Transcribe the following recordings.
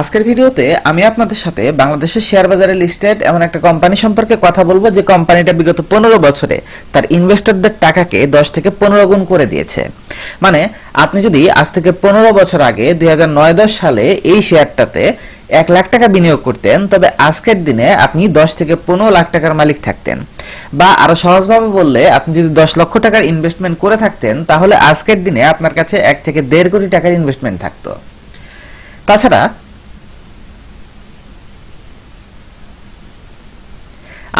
আজকের ভিডিওতে আমি আপনাদের সাথে বাংলাদেশের শেয়ার বাজারে লিস্টেড এমন একটা কোম্পানি সম্পর্কে কথা বলব যে কোম্পানিটা বিগত পনেরো বছরে তার ইনভেস্টরদের টাকাকে দশ থেকে পনেরো গুণ করে দিয়েছে। মানে আপনি যদি আজ থেকে পনেরো বছর আগে দুই হাজার নয় দশ সালে এই শেয়ারটাতে এক লাখ টাকা বিনিয়োগ করতেন, তবে আজকের দিনে আপনি দশ থেকে পনেরো লাখ টাকার মালিক থাকতেন। বা আরও সহজভাবে বললে, আপনি যদি দশ লক্ষ টাকার ইনভেস্টমেন্ট করে থাকতেন, তাহলে আজকের দিনে আপনার কাছে এক থেকে দেড় কোটি টাকার ইনভেস্টমেন্ট থাকতো। তাছাড়া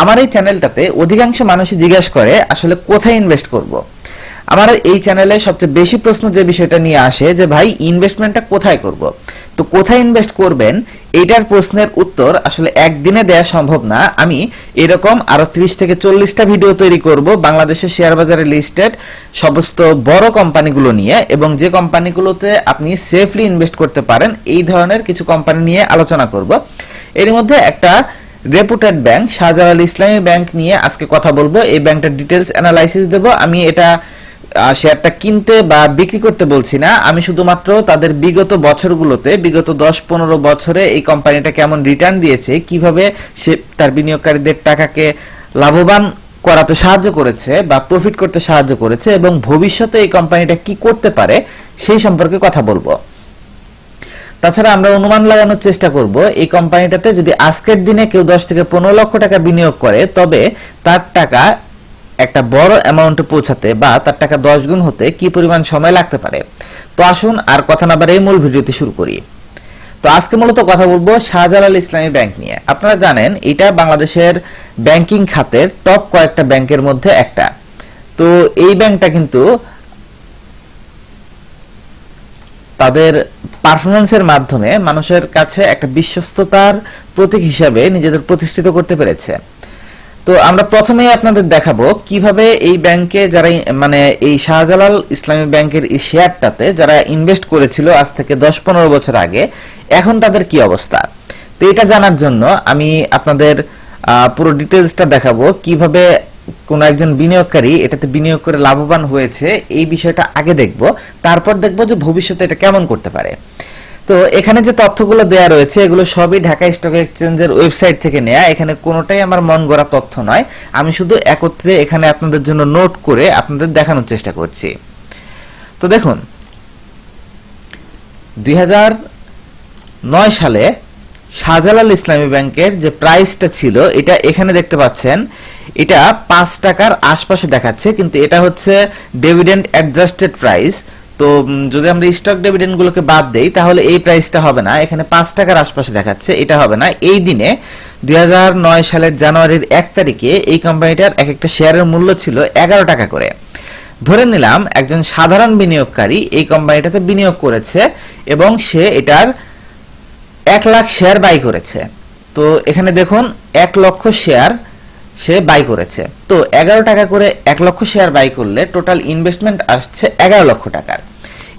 আমার এই চ্যানেলটাতে অধিকাংশ মানুষই জিজ্ঞাসা করে, আসলে কোথায় ইনভেস্ট করব। আমার এই চ্যানেলে সবচেয়ে বেশি প্রশ্ন যে বিষয়টা নিয়ে আসে যে, ভাই ইনভেস্টমেন্টটা কোথায় করব। তো কোথায় ইনভেস্ট করবেন এইটার প্রশ্নের উত্তর আসলে একদিনে দেয়া সম্ভব না আমি এরকম আরও ত্রিশ থেকে চল্লিশটা ভিডিও তৈরি করব বাংলাদেশের শেয়ার বাজারে লিস্টেড সমস্ত বড় কোম্পানিগুলো নিয়ে এবং যে কোম্পানিগুলোতে আপনি সেফলি ইনভেস্ট করতে পারেন, এই ধরনের কিছু কোম্পানি নিয়ে আলোচনা করব এর মধ্যে একটা রেপুটেড ব্যাংক শাহজালাল ইসলামী ব্যাংক নিয়ে আজকে কথা বলব। এই ব্যাংকটার ডিটেলস অ্যানালাইসিস দেব। আমি এটা শেয়ারটা কিনতে বা বিক্রি করতে বলছি না। আমি শুধুমাত্র তাদের বিগত বছরগুলোতে, বিগত দশ পনেরো বছরে এই কোম্পানিটা কেমন রিটার্ন দিয়েছে, কীভাবে সে তার বিনিয়োগকারীদের টাকাকে লাভবান করাতে সাহায্য করেছে বা প্রফিট করতে সাহায্য করেছে এবং ভবিষ্যতে এই কোম্পানিটা কি করতে পারে, সেই সম্পর্কে কথা বলব। তাছাড়া আমরা অনুমান লাগানোর চেষ্টা করব, এই কোম্পানিটাতে যদি আজকের দিনে কেউ দশ থেকে পনেরো লক্ষ টাকা বিনিয়োগ করে, তবে তার টাকা একটা বড় অ্যামাউন্টে পৌঁছাতে বা তার টাকা দশ গুণ হতে কি পরিমাণ সময় লাগতে পারে? তো আসুন আর কথা না বাড়িয়ে মূল ভিডিওতে শুরু করি। তো আজকে মূলত কথা বলব শাহজালাল ইসলামী ব্যাংক নিয়ে। আপনারা জানেন, এটা বাংলাদেশের ব্যাংকিং খাতের টপ কয়েকটা ব্যাংকের মধ্যে একটা। তো এই ব্যাংকটা কিন্তু তাদের পারফরমেন্সের মাধ্যমে মানুষের কাছে একটা বিশ্বস্ততার প্রতীক হিসাবে নিজেদের প্রতিষ্ঠিত করতে পেরেছে। তো আমরা প্রথমেই আপনাদের দেখাবো কীভাবে এই ব্যাংকে যারা মানে এই শাহজালাল ইসলামী ব্যাংকের এই শেয়ারটাতে যারা ইনভেস্ট করেছিল আজ থেকে দশ পনেরো বছর আগে, এখন তাদের কি অবস্থা? তো এটা জানার জন্য আমি আপনাদের পুরো ডিটেলসটা দেখাবো কীভাবে কোন একজন বিনিয়োগকারী এটাতে বিনিয়োগ করে লাভবান হয়েছে, এই বিষয়টা আগে দেখব। তারপর দেখব যে ভবিষ্যতে এটা কেমন করতে পারে। তো এখানে যে তথ্যগুলো দেয়া রয়েছে, এগুলো সবই ঢাকা স্টক এক্সচেঞ্জের ওয়েবসাইট থেকে নেয়া। এখানে কোনোটাই আমার মন গড়া তথ্য নয়। আমি শুধু একত্রে এখানে আপনাদের জন্য নোট করে আপনাদের দেখানোর চেষ্টা করছি। তো দেখুন, দুই সালে শাহজালাল ইসলামী ব্যাংকের যে প্রাইসটা ছিল, এটা এখানে দেখতে পাচ্ছেন। এটা পাঁচ টাকার আশপাশে দেখাচ্ছে, কিন্তু এটা হচ্ছে ডিভিডেন্ড অ্যাডজাস্টেড প্রাইস তো যদি আমরা স্টক ডিভিডেন্ড গুলোকে বাদ দেই, তাহলে এই প্রাইসটা হবে না। এখানে পাঁচ টাকার আশপাশে দেখাচ্ছে, এটা হবে না। এই দিনে দুই হাজার নয় সালের জানুয়ারির এক তারিখে এই কোম্পানিটার এক একটা শেয়ারের মূল্য ছিল এগারো টাকা করে। ধরে নিলাম, একজন সাধারণ বিনিয়োগকারী এই কোম্পানিটাতে বিনিয়োগ করেছে এবং সে এটার এক লাখ শেয়ার বাই করেছে। তো এখানে দেখুন, এক লক্ষ শেয়ার সে বাই করেছে। তো এগারো টাকা করে এক লক্ষ শেয়ার বাই করলে টোটাল ইনভেস্টমেন্ট আসছে এগারো লক্ষ টাকার।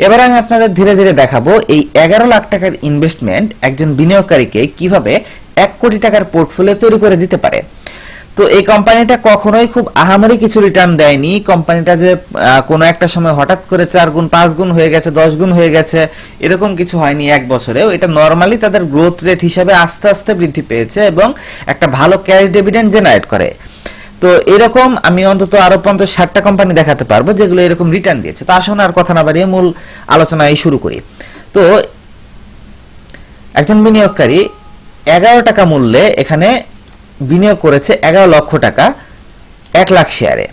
এবার আমি আপনাদের ধীরে ধীরে দেখাবো এই এগারো লাখ টাকার ইনভেস্টমেন্ট একজন বিনিয়োগকারীকে কীভাবে এক কোটি টাকার পোর্টফোলিও তৈরি করে দিতে পারে। তো এই কোম্পানিটা কখনোই খুব আহামরি কিছু রিটার্ন দেয়নি। কোম্পানিটা যে কোনো একটা সময় হঠাৎ করে চার গুণ, পাঁচ গুণ হয়ে গেছে, দশ গুণ হয়ে গেছে, এরকম কিছু হয়নি এক বছরেও। এটা নর্মালি তাদের গ্রোথ রেট হিসাবে আস্তে আস্তে বৃদ্ধি পেয়েছে এবং একটা ভালো ক্যাশ ডিভিডেন্ড জেনারেট করে। তো এরকম আমি অন্তত আরও পঞ্চাশ, ষাটটা কোম্পানি দেখাতে পারব যেগুলো এরকম রিটার্ন দিয়েছে। তো আসুন আর কথা না বাড়িয়ে মূল আলোচনায় শুরু করি। তো একজন বিনিয়োগকারী এগারো টাকা মূল্যে এখানে বিনিয়োগ করেছে এগারো লক্ষ টাকা, এক লাখ শেয়ারে।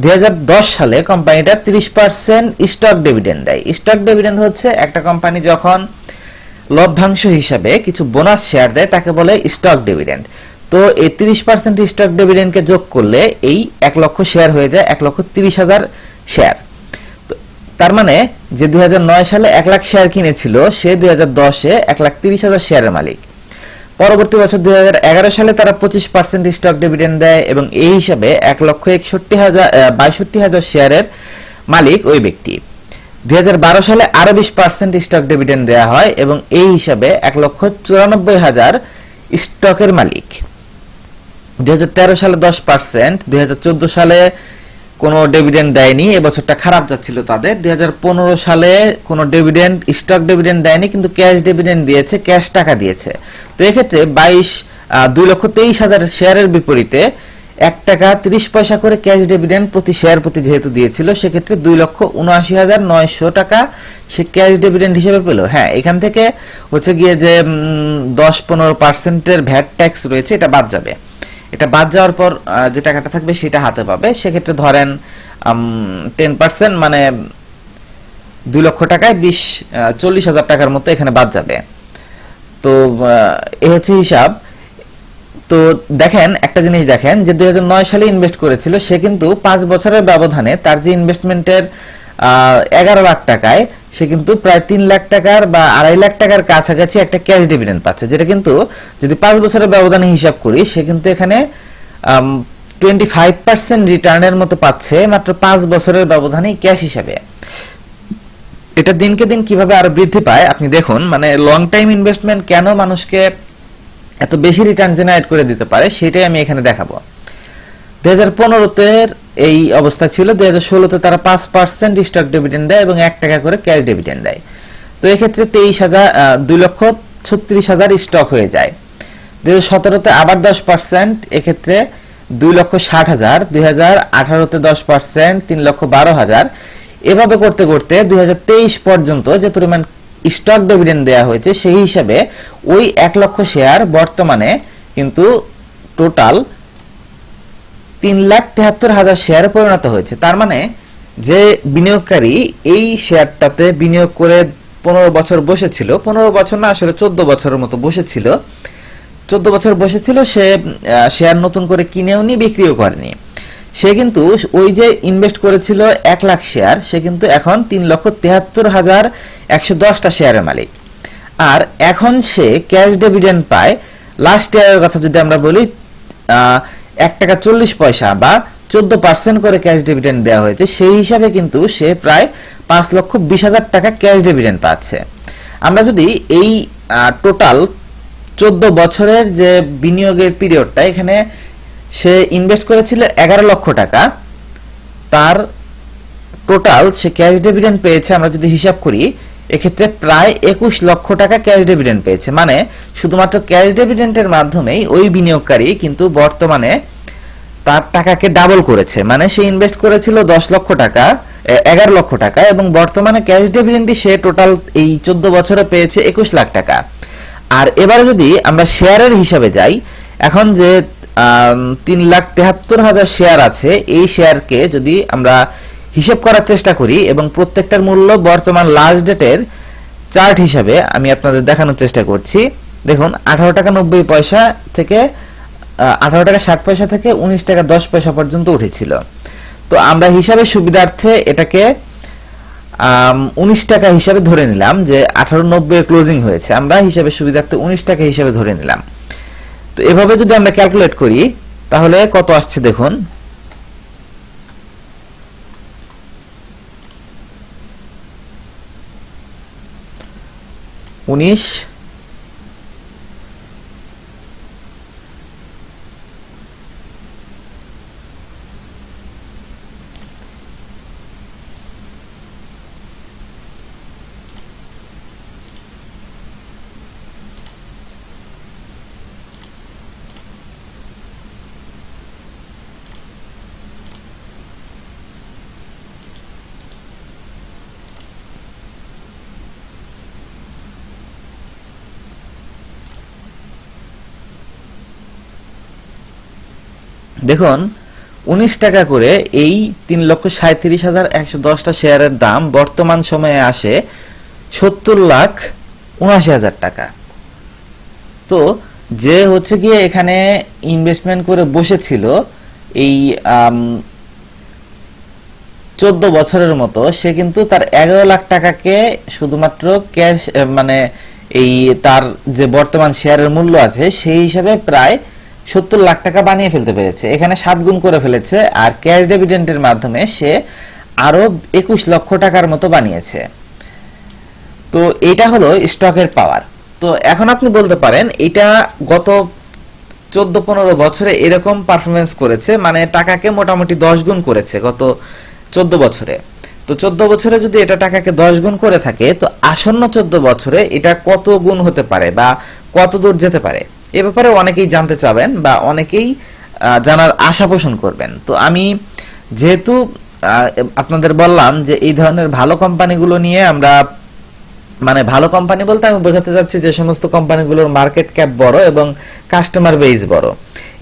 দুই হাজার দশ সালে কোম্পানিটা তিরিশ পার্সেন্ট স্টক ডিভিডেন্ড দেয়। স্টক ডিভিডেন্ড হচ্ছে একটা কোম্পানি যখন লভ্যাংশ হিসাবে কিছু বোনাস শেয়ার দেয়, তাকে বলে স্টক ডিভিডেন্ড। তো এই তিরিশ পার্সেন্ট স্টক ডিভিডেন্ডকে যোগ করলে এই এক লক্ষ শেয়ার হয়ে যায়, এক লক্ষ তিরিশ হাজার শেয়ার। তার মানে যে দুই হাজার নয় সালে এক লাখ শেয়ার কিনেছিল, সে দুই হাজার দশে এক লাখ তিরিশ হাজার শেয়ারের মালিক। পরবর্তী বছর দুই সালে তারা পঁচিশ পার্সেন্ট স্টক ডিভিডেন্ড দেয় এবং এই হিসাবে এক লক্ষ একষট্টি হাজার বাইষট্টি হাজার শেয়ারের মালিক ওই ব্যক্তি। দুই হাজার বারো সালে আরও বিশ পার্সেন্ট স্টক ডিভিডেন্ড দেওয়া হয় এবং এই হিসাবে এক লক্ষ চুরানব্বই হাজার স্টকের মালিক। দুই হাজার তেরো সালে দশ পার্সেন্ট দুই হাজার চোদ্দ সালে কোনো ডিভিডেন্ড দেয়নি, এবছরটা খারাপ যাচ্ছিল তাদের। দুই হাজার পনেরো সালে কোনো ডিভিডেন্ড স্টক ডিভিডেন্ড দেয়নি, কিন্তু ক্যাশ ডিভিডেন্ড দিয়েছে ক্যাশ টাকা দিয়েছে। তো এক্ষেত্রে বাইশ দুই লক্ষ তেইশ হাজার শেয়ারের বিপরীতে এক টাকা তিরিশ পয়সা করে ক্যাশ ডিভিডেন্ড প্রতি শেয়ার প্রতি যেহেতু দিয়েছিল, সেক্ষেত্রে দুই লক্ষ উনআশি হাজার নয়শো টাকা সে ক্যাশ ডিভিডেন্ড হিসেবে পেল। হ্যাঁ এখান থেকে হচ্ছে গিয়ে যে দশ পনেরো পার্সেন্টের ভ্যাট ট্যাক্স রয়েছে, এটা বাদ যাবে। এটা বাদ যাওয়ার পর যে টাকাটা থাকবে সেটা হাতে পাবে। সেক্ষেত্রে ধরেন টেন পার্সেন্ট মানে দুই লক্ষ টাকায় বিশ চল্লিশ হাজার টাকার মতো এখানে বাদ যাবে। তো এ হচ্ছে হিসাব। তো দেখেন, একটা জিনিস দেখেন যে দুই হাজার নয় সালে ইনভেস্ট করেছিল, সে কিন্তু পাঁচ বছরের ব্যবধানে তার যে ইনভেস্টমেন্টের এগারো লাখ টাকায়, সে কিন্তু প্রায় তিন লাখ টাকার বা আড়াই লাখ টাকার কাছাকাছি একটা ক্যাশ ডিভিডেন্ড পাচ্ছে, যেটা কিন্তু যদি পাঁচ বছরের ব্যবধানে হিসাব করি, সে কিন্তু এখানে টোয়েন্টি ফাইভ পার্সেন্ট রিটার্নের মতো পাচ্ছে মাত্র পাঁচ বছরের ব্যবধানে ক্যাশ হিসাবে। এটা দিনকে দিন কীভাবে আরও বৃদ্ধি পায়, আপনি দেখুন মানে লং টাইম ইনভেস্টমেন্ট কেন মানুষকে এত বেশি রিটার্ন জেনারেট করে দিতে পারে, সেটাই আমি এখানে দেখাবো। দুই হাজার পনেরোতে এই অবস্থা ছিল। দুই হাজার ষোলোতে তারা পাঁচ পার্সেন্ট স্টক ডিভিডেন্ড দেয় এবং এক টাকা করে ক্যাশ ডিভিডেন্ড দেয়। তো এক্ষেত্রে তেইশ হাজার দুই লক্ষ ছত্রিশ হাজার স্টক হয়ে যায়। দুই হাজার সতেরোতে আবার দশ পার্সেন্ট এক্ষেত্রে দুই লক্ষ ষাট হাজার, দুই হাজার আঠারোতে দশ পার্সেন্ট তিন লক্ষ বারো হাজার। এভাবে করতে করতে দুই হাজার তেইশ পর্যন্ত যে পরিমাণ স্টক ডিভিডেন্ড দেওয়া হয়েছে, সেই হিসাবে ওই এক লক্ষ শেয়ার বর্তমানে কিন্তু টোটাল তিন লাখ তেহাত্তর হাজার শেয়ারে পরিণত হয়েছে। তার মানে যে বিনিয়োগকারী এই শেয়ারটাতে বিনিয়োগ করে পনেরো বছর বসেছিল, পনেরো বছর না, আসলে চোদ্দ বছরের মতো বসেছিল। চোদ্দ বছর বসেছিল, সে শেয়ার নতুন করে কিনেও নি, বিক্রিও করেনি। সে কিন্তু ওই যে ইনভেস্ট করেছিল এক লাখ শেয়ার সে কিন্তু এখন তিন লক্ষ তেহাত্তর হাজার একশো দশটা শেয়ারের মালিক। আর এখন সে ক্যাশ ডিভিডেন্ড পায়। লাস্ট ইয়ারের কথা যদি আমরা বলি এক টাকা চল্লিশ পয়সা বা চোদ্দ পার্সেন্ট করে ক্যাশ ডিভিডেন্ড দেওয়া হয়েছে, সেই হিসাবে কিন্তু সে প্রায় পাঁচ লক্ষ বিশ হাজার টাকা ক্যাশ ডিভিডেন্ড পাচ্ছে। আমরা যদি এই টোটাল চোদ্দ বছরের যে বিনিয়োগের পিরিয়ডটা এখানে সে ইনভেস্ট করেছিল এগারো লক্ষ টাকা, তার টোটাল সে ক্যাশ ডিভিডেন্ড পেয়েছে, আমরা যদি হিসাব করি এক্ষেত্রে প্রায় একুশ লক্ষ টাকা ক্যাশ ডিভিডেন্ড পেয়েছে। মানে শুধুমাত্র ক্যাশ ডিভিডেন্ডের মাধ্যমেই ওই বিনিয়োগকারী কিন্তু বর্তমানে তার টাকাকে ডাবল করেছে। মানে সে ইনভেস্ট করেছিল দশ লক্ষ টাকা এগারো লক্ষ টাকা এবং বর্তমানে ক্যাশ ডিভিডেন্ডই সে টোটাল এই চোদ্দ বছরে পেয়েছে একুশ লাখ টাকা। আর এবারে যদি আমরা শেয়ারের হিসাবে যাই, এখন যে তিন লাখ তেহাত্তর হাজার শেয়ার আছে, এই শেয়ারকে যদি আমরা হিসেব করার চেষ্টা করি এবং প্রত্যেকটার মূল্য বর্তমান লাস্ট ডেটের চার্ট হিসাবে আমি আপনাদের দেখানোর চেষ্টা করছি। দেখুন, আঠারো টাকা নব্বই পয়সা থেকে আঠারো টাকা ষাট পয়সা থেকে উনিশ টাকা দশ পয়সা পর্যন্ত উঠেছিল। তো আমরা হিসাবে সুবিধার্থে এটাকে উনিশ টাকা হিসাবে ধরে নিলাম যে আঠারো নব্বই ক্লোজিং হয়েছে। আমরা হিসাবে সুবিধার্থে উনিশ টাকা হিসাবে ধরে নিলাম। তো এভাবে যদি আমরা ক্যালকুলেট করি, তাহলে কত আসছে দেখুন? উনিশ দেখুন, উনিশ টাকা করে এই তিন লক্ষ সাঁত্রিশ হাজার একশো দশটা শেয়ারের দাম বর্তমান সময়ে আসে সত্তর লাখ উনআশি হাজার টাকা। তো যে হচ্ছে গিয়ে এখানে ইনভেস্টমেন্ট করে বসেছিল এই চোদ্দ বছরের মতো, সে কিন্তু তার এগারো লাখ টাকাকে শুধুমাত্র ক্যাশ মানে এই তার যে বর্তমান শেয়ারের মূল্য আছে, সেই হিসাবে প্রায় সত্তর লাখ টাকা বানিয়ে ফেলতে পেরেছে। এখানে সাত গুণ করে ফেলেছে আর ক্যাশ ডেভিডেন্টের মাধ্যমে সে আরও একুশ লক্ষ টাকার মতো বানিয়েছে। তো এটা হলো স্টকের পাওয়ার। তো এখন আপনি বলতে পারেন, এটা গত চোদ্দ পনেরো বছরে এরকম পারফরমেন্স করেছে মানে টাকাকে মোটামুটি দশ গুণ করেছে গত চোদ্দ বছরে। তো চোদ্দ বছরে যদি এটা টাকাকে দশ গুণ করে থাকে, তো আসন্ন চোদ্দ বছরে এটা কত গুণ হতে পারে বা কত দূর যেতে পারে? এ ব্যাপারে অনেকেই জানতে চাবেন বা অনেকেই জানার আশা পোষণ করবেন। তো আমি যেহেতু আপনাদের বললাম যে এই ধরনের ভালো কোম্পানিগুলো নিয়ে আমরা মানে ভালো কোম্পানি বলতে আমি বোঝাতে চাচ্ছি যে সমস্ত কোম্পানিগুলোর মার্কেট ক্যাপ বড় এবং কাস্টমার বেস বড়।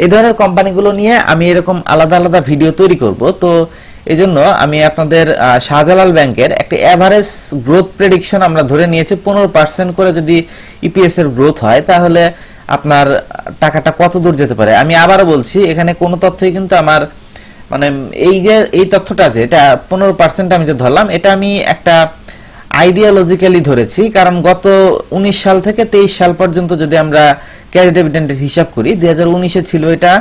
এই ধরনের কোম্পানিগুলো নিয়ে আমি এরকম আলাদা আলাদা ভিডিও তৈরি করব। তো এই জন্য আমি আপনাদের শাহজালাল ব্যাংকের একটা অ্যাভারেজ গ্রোথ প্রেডিকশন আমরা ধরে নিয়েছি। পনেরো পার্সেন্ট করে যদি ইপিএস এর গ্রোথ হয়, তাহলে আপনার টাকাটা কত দূর যেতে পারে? আমি আবারও বলছি, এখানে কোনো তথ্যই কিন্তু আমার মানে এই যে, এই তথ্যটা যে, এটা পনেরো পার্সেন্ট আমি যে ধরলাম, এটা আমি একটা আইডিয়ালজিক্যালি ধরেছি, কারণ গত উনিশ সাল থেকে তেইশ সাল পর্যন্ত যদি আমরা ক্যাশ ডেভিডেন্টের হিসাব করি, দুই হাজার উনিশে ছিল এটা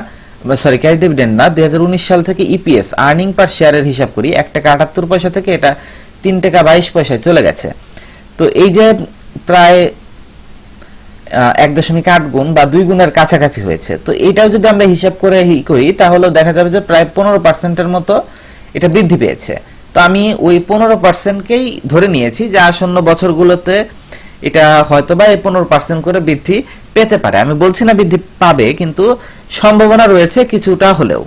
সরি ক্যাশ ডেভিডেন্ট না, দুই হাজার উনিশ সাল থেকে ইপিএস আর্নিং পার শেয়ারের হিসাব করি, এক টাকা আটাত্তর পয়সা থেকে এটা তিন টাকা বাইশ পয়সায় চলে গেছে। তো এই যে প্রায় এক দশমিক আট গুণ বা দুই গুণের কাছাকাছি হয়েছে। তো এটাও যদি আমরা হিসাব করে করি তাহলে দেখা যাবে যে প্রায় পনেরো পার্সেন্টের মতো এটা বৃদ্ধি পেয়েছে। তো আমি ওই পনেরো পার্সেন্টকেই ধরে নিয়েছি যে আসন্ন বছরগুলোতে এটা হয়তো বা এই পনেরো পার্সেন্ট করে বৃদ্ধি পেতে পারে। আমি বলছি না বৃদ্ধি পাবে, কিন্তু সম্ভাবনা রয়েছে কিছুটা হলেও।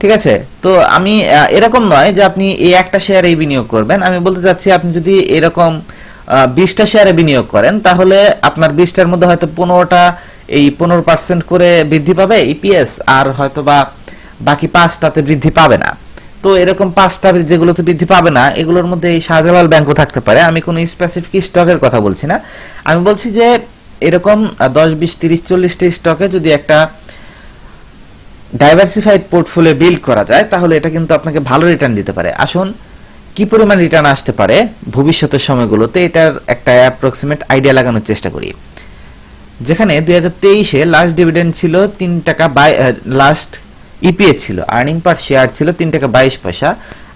ঠিক আছে? তো আমি এরকম নয় যে আপনি এই একটা শেয়ারে বিনিয়োগ করবেন। আমি বলতে চাচ্ছি আপনি যদি এরকম বিশটা শেয়ারে বিনিয়োগ করেন, তাহলে আপনার বিশটার মধ্যে হয়তো পনেরোটা এই পনেরো পার্সেন্ট করে বৃদ্ধি পাবে ইপিএস আর হয়তো বা বাকি পাঁচটাতে বৃদ্ধি পাবে না। তো এরকম পাঁচটা যেগুলোতে বৃদ্ধি পাবে না, এগুলোর মধ্যে এই শাহজালাল ব্যাংকও থাকতে পারে। আমি কোনো স্পেসিফিক স্টকের কথা বলছি না। আমি বলছি যে এরকম দশ, বিশ, তিরিশ, চল্লিশটা স্টকে যদি একটা ডাইভার্সিফাইড পোর্টফোলিও বিল্ড করা যায়, তাহলে এটা কিন্তু আপনাকে ভালো রিটার্ন দিতে পারে। আসুন কি পরিমাণ রিটার্ন আসতে পারে ভবিষ্যতের সময়গুলোতে, এটার একটা অ্যাপ্রক্সিমেট আইডিয়া লাগানোর চেষ্টা করি। যেখানে দুই হাজার তেইশে লাস্ট ডিভিডেন্ড ছিল তিন টাকা বাই লাস্ট ইপিএস ছিল আর্নিং পার শেয়ার ছিল তিন টাকা বাইশ পয়সা।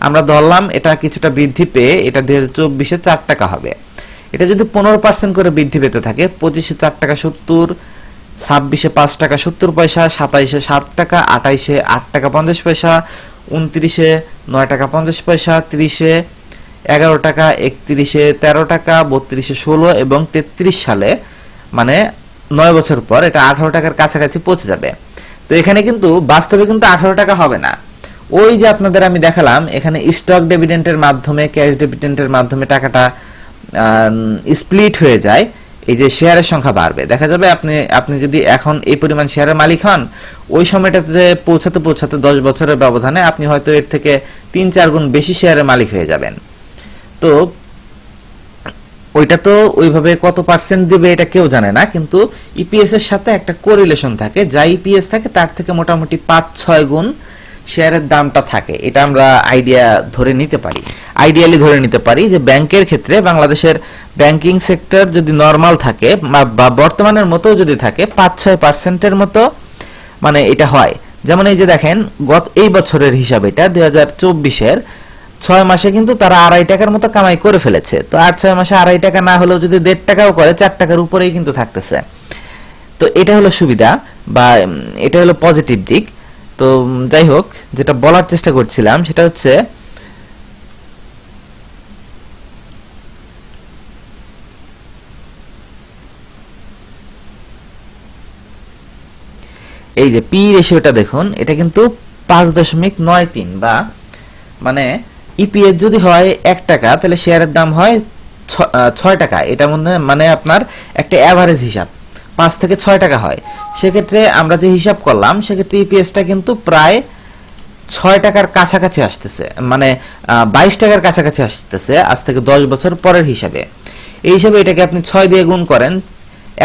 আমরা ধরলাম এটা কিছুটা বৃদ্ধি পেয়ে এটা দুই হাজার চব্বিশে চার টাকা হবে। এটা যদি পনেরো পার্সেন্ট করে বৃদ্ধি পেতে থাকে, পঁচিশে চার টাকা সত্তর, ছাব্বিশে পাঁচ টাকা সত্তর পয়সা, সাতাইশে সাত টাকা আঠাইশে আট টাকা পঞ্চাশ পয়সা উনত্রিশে নয় টাকা পঞ্চাশ পয়সা, তিরিশে এগারো টাকা, একত্রিশে তেরো টাকা, বত্রিশে ষোলো এবং তেত্রিশ সালে মানে নয় বছর পর এটা আঠারো টাকার কাছাকাছি পৌঁছে যাবে। তো এখানে কিন্তু বাস্তবে কিন্তু আঠারো টাকা হবে না। ওই যে আপনাদের আমি দেখালাম, এখানে স্টক ডেভিডেন্টের মাধ্যমে ক্যাশ ডেভিডেন্টের মাধ্যমে টাকাটা স্প্লিট হয়ে যায়। এই যে শেয়ারের সংখ্যা বাড়বে। দেখা যাবে আপনি আপনি যদি এখন এই পরিমাণ শেয়ারের মালিক হন, ওই সময়টাতে পৌঁছাতে পৌঁছাতে দশ বছরের ব্যবধানে আপনি হয়তো এর থেকে তিন, চার গুণ বেশি শেয়ারের মালিক হয়ে যাবেন। তো ওইটা তো ওইভাবে কত পার্সেন্ট দিবে এটা কেউ জানে না, কিন্তু ইপিএস এর সাথে একটা কোরিলেশন থাকে। যা ইপিএস থাকে তার থেকে মোটামুটি পাঁচ, ছয় গুণ শেয়ারের দামটা থাকে। এটা আমরা আইডিয়া ধরে নিতে পারি। আইডিয়ালি ধরে নিতে পারি যে ব্যাংকের ক্ষেত্রে বাংলাদেশের ব্যাংকিং সেক্টর যদি নর্মাল থাকে, বা- বর্তমানের মতো যদি থাকে পাঁচ ছয় পার্সেন্টের মতো মানে এটা হয়। যেমন এই যে দেখেন, গত এই বছরের হিসাব এটা, দুই হাজার চব্বিশের ছয় মাসে কিন্তু তারা আড়াই টাকার মতো কামাই করে ফেলেছে। তো আর ছয় মাসে আড়াই টাকা না হলেও যদি দেড় টাকাও করে, চার টাকার উপরেই কিন্তু থাকতেছে। তো এটা হলো সুবিধা, বা এটা হলো পজিটিভ দিক। তো যাই হোক, যেটা বলার চেষ্টা করছিলাম সেটা হচ্ছে, এই যে পি রেশিওটা দেখুন, এটা কিন্তু পাঁচ দশমিক নয় তিন বা মানে ইপিএস যদি হয় এক টাকা, তাহলে শেয়ারের দাম হয় ছয় টাকা। এটা মনে মানে আপনার একটা অ্যাভারেজ হিসাব। পাঁচ থেকে ছয় টাকা হয়। সেক্ষেত্রে আমরা যে হিসাব করলাম, সেক্ষেত্রে ইপিএসটা কিন্তু প্রায় ছয় টাকার কাছাকাছি আসতেছে মানে বাইশ টাকার কাছাকাছি আসতেছে আজ থেকে দশ বছর পরের হিসাবে। এই হিসাবে এটাকে আপনি ছয় দিয়ে গুণ করেন,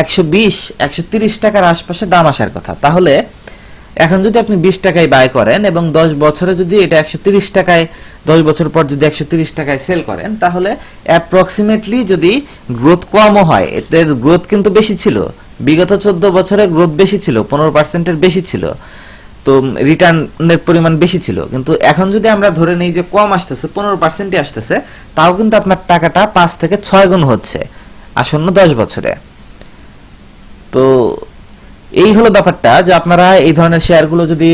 একশো বিশ, একশো তিরিশ টাকার আশপাশে দাম আসার কথা। তাহলে এখন যদি আপনি বিশ টাকায় বাই করেন এবং দশ বছরে যদি এটা একশো তিরিশ টাকায়, দশ বছর পর যদি একশো তিরিশ টাকায় সেল করেন, তাহলে অ্যাপ্রক্সিমেটলি যদি গ্রোথ কমও হয় এতে গ্রোথ কিন্তু বেশি ছিল। বিগত চোদ্দ বছরে গ্রোথ বেশি ছিল, পনেরো পার্সেন্টের বেশি ছিল। তো রিটার্নের পরিমাণ বেশি ছিল। কিন্তু এখন যদি আমরা ধরে নিই যে কম আসতেছে, পনেরো পার্সেন্টই আসতেছে, তাও কিন্তু আপনার টাকাটা পাঁচ থেকে ছয় গুণ হচ্ছে আসন্ন দশ বছরে। তো এই হলো ব্যাপারটা যে আপনারা এই ধরনের শেয়ারগুলো যদি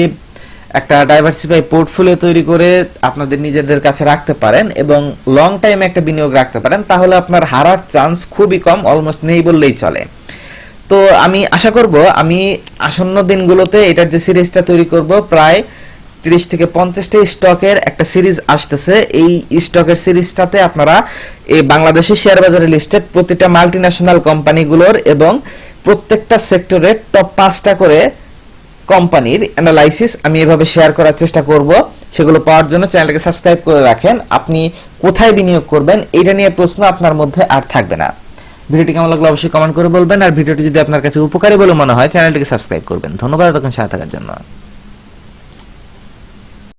একটা ডাইভার্সিফাই পোর্টফোলিও তৈরি করে আপনাদের নিজেদের কাছে রাখতে পারেন এবং লং টাইম একটা বিনিয়োগ রাখতে পারেন, তাহলে আপনার হারার চান্স খুবই কম অলমোস্ট নেই বললেই চলে। তো আমি আশা করব, আমি আসন্ন দিনগুলোতে এটার যে সিরিজটা তৈরি করব, প্রায় তিরিশ থেকে পঞ্চাশটা স্টকের একটা সিরিজ আসতেছে। এই স্টকের সিরিজটাতে আপনারা এই বাংলাদেশের শেয়ার বাজারে লিস্টেড প্রতিটা মাল্টি ন্যাশনাল কোম্পানিগুলোর এবং প্রত্যেকটা সেক্টরের টপ পাঁচটা করে কোম্পানির অ্যানালাইসিস আমি এভাবে শেয়ার করার চেষ্টা করব। সেগুলো পাওয়ার জন্য চ্যানেলটাকে সাবস্ক্রাইব করে রাখেন। আপনি কোথায় বিনিয়োগ করবেন এটা নিয়ে প্রশ্ন আপনার মধ্যে আর থাকবে না। ভিডিওটি কেমন লাগল অবশ্যই কমেন্ট করে বলবেন। আর ভিডিওটি যদি আপনার কাছে উপকারী বলে মনে হয় চ্যানেলটিকে সাবস্ক্রাইব করবেন। ধন্যবাদ তখন সাথে থাকার জন্য।